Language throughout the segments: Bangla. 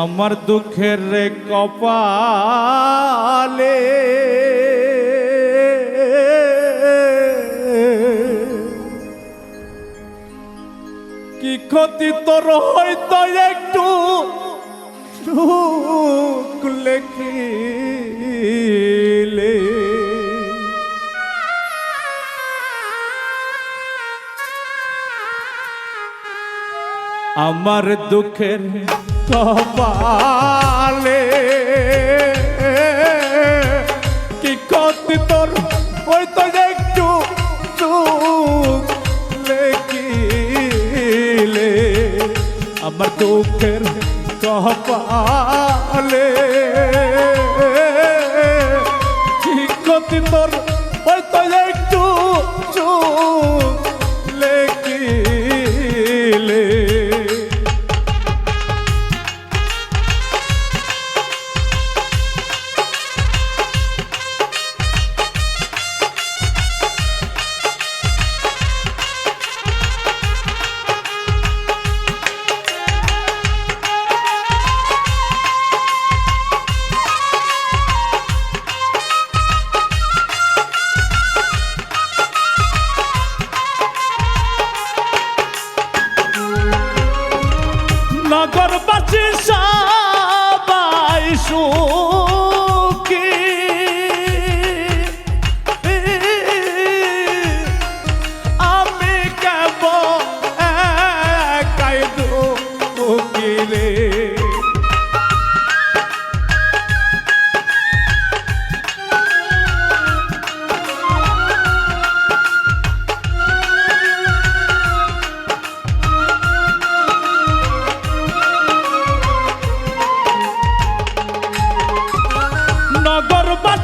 আমার দুঃখের রে কপালে। কি ক্ষতি তোর হয়তো একটু লেখিলে। আমার দুঃখের কপালে। কি ক্ষতি তোর? ওই তো একটু লেখিলে আমার দুঃখের কপালে। কি ক্ষতি তোর?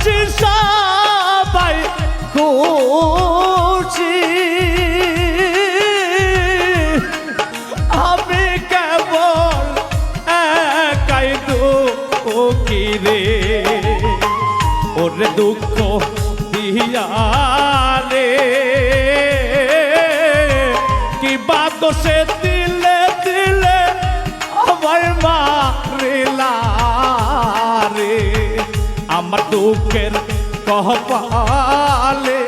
নগরবাসী সবাই খুশি আমি কেবল একাই দুঃখী রে। ওরে দুঃখ দিয়া দুঃখের কহপালে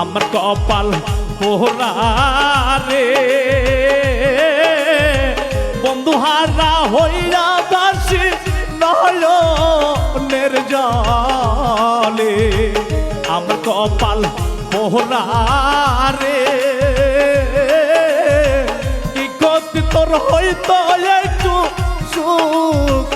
আমার কপাল পোহরা রে বন্ধু হারা হইয়া বাসি নয়নের জলে। আমার কপাল পোহরা রে কি গতি তোর হইতো একটু সুখ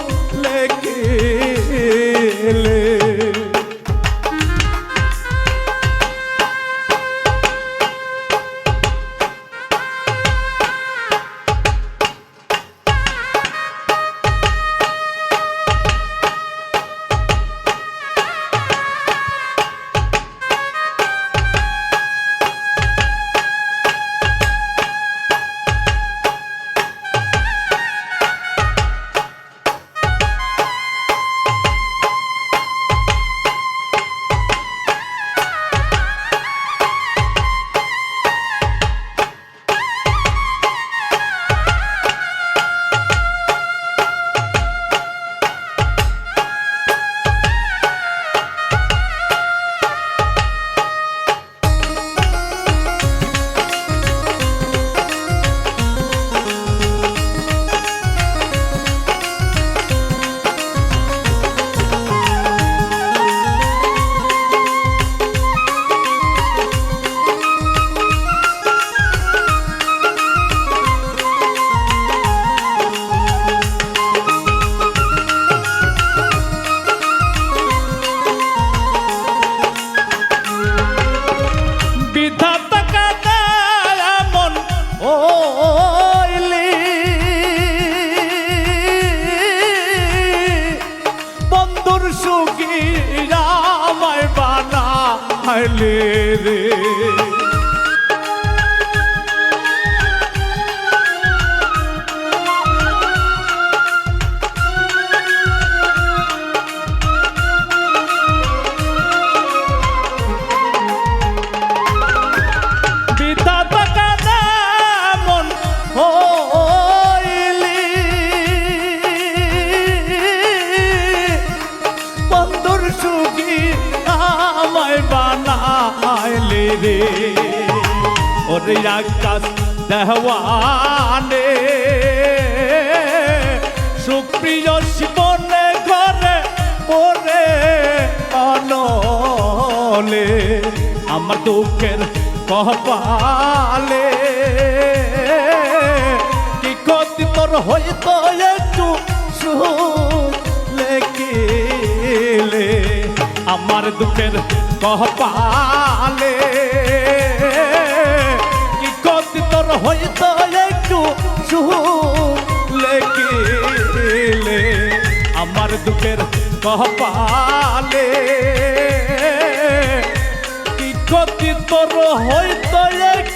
ওরে সুপ্রিয় শিবনে ঘরে পরে অনলে আমার দুঃখের কপালে। কি ক্ষতি তোর হইতো একটু লেখিলে, আমার দুঃখের কপালে। দুঃখের কপালে। কি ক্ষতি তোর হইতো একটু